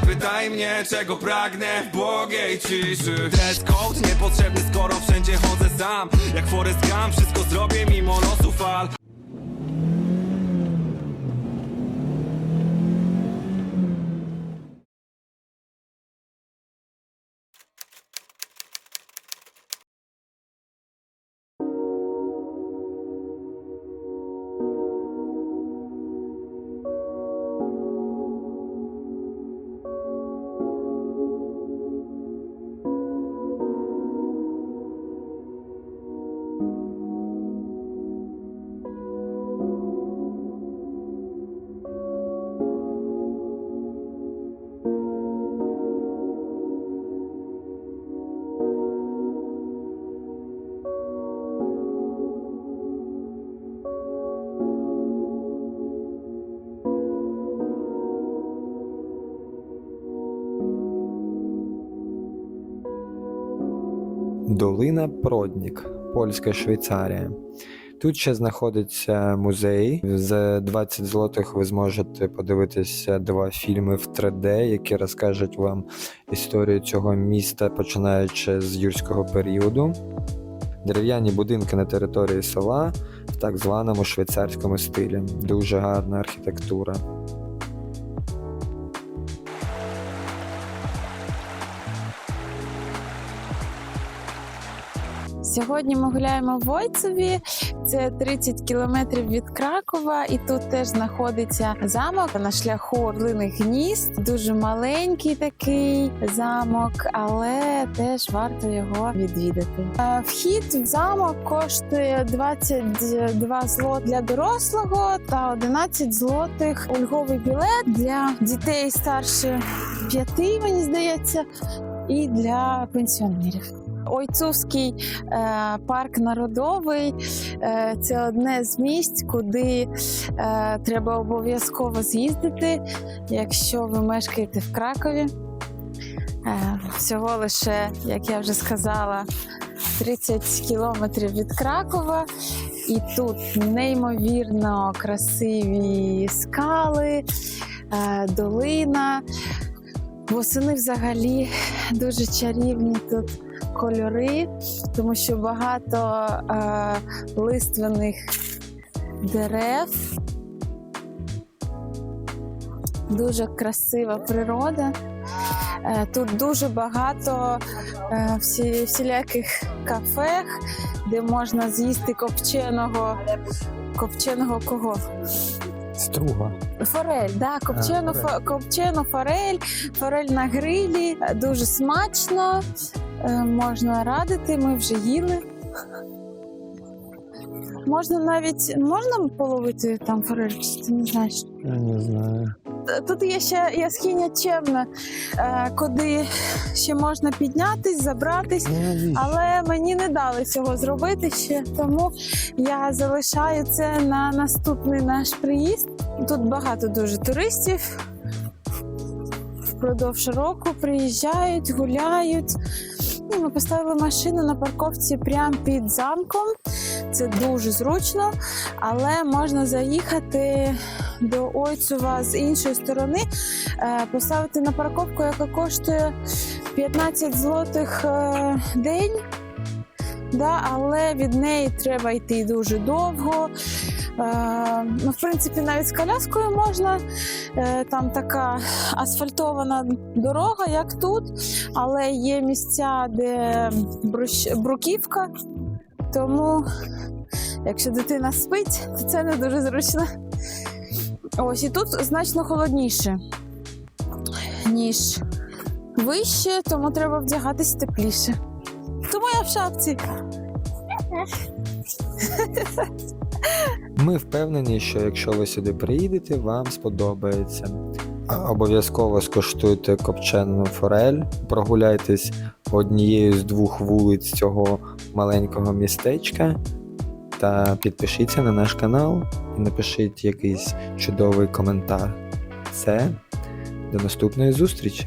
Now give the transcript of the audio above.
Zapytaj mnie, czego pragnę w błogiej ciszy. Dress code niepotrzebny, skoro wszędzie chodzę sam. Jak Forrest Gump, wszystko zrobię mimo losu fal Долина Проднік, польська Швейцарія. Тут ще знаходиться музей. За 20 злотих ви зможете подивитися два фільми в 3D, які розкажуть вам історію цього міста, починаючи з юрського періоду. Дерев'яні будинки на території села в так званому швейцарському стилі. Дуже гарна архітектура. Сьогодні ми гуляємо в Войцеві. Це 30 кілометрів від Кракова, і тут теж знаходиться замок на шляху Орлиних гнізд. Дуже маленький такий замок, але теж варто його відвідати. Е, Вхід в замок коштує 22 злот для дорослого та 11 злотих ульговий білет для дітей старше 5, мені здається, і для пенсіонерів. Ойцовський е, парк народовий е, це одне з місць, куди е, треба обов'язково з'їздити, якщо ви мешкаєте в Кракові. Всього лише, як я вже сказала, 30 кілометрів від Кракова. І тут неймовірно красиві скали, долина. Восени взагалі дуже чарівні тут кольори, тому що багато е, лиственних дерев. Дуже красива природа. Е, Тут дуже багато е, всі, всіляких кафе, де можна з'їсти копченого, копченого кого? Струга. Форель, да, копчену, форель. фо- копчену форель, форель на грилі. Дуже смачно. Е, Можна радити, ми вже їли. Можна навіть можна половити там форель, чи ти не знаєш? Я не знаю. Тут є ще яскиня чемна, е, куди ще можна піднятись, забратись. Але мені не дали цього зробити ще, тому я залишаю це на наступний наш приїзд. Тут багато дуже туристів. Впродовж року приїжджають, гуляють. Ну, Ми поставили машину на парковці прямо під замком. Це дуже зручно, але можна заїхати до Ойцева з іншої сторони, е, поставити на парковку, яка коштує 15 злотих е, день. Да, але від неї треба йти дуже довго. Е, ну, в принципі, навіть з коляскою можна. Е, там така асфальтована дорога, як тут, але є місця, де бруківка. Тому, якщо дитина спить, то це не дуже зручно. Ось і тут значно холодніше, ніж вище, тому треба вдягатись тепліше. Тому я в шапці. Ми впевнені, що якщо ви сюди приїдете, вам сподобається. Обов'язково скуштуйте копчену форель, прогуляйтесь однією з двох вулиць цього маленького містечка та підпишіться на наш канал і напишіть якийсь чудовий коментар. Все, до наступної зустрічі!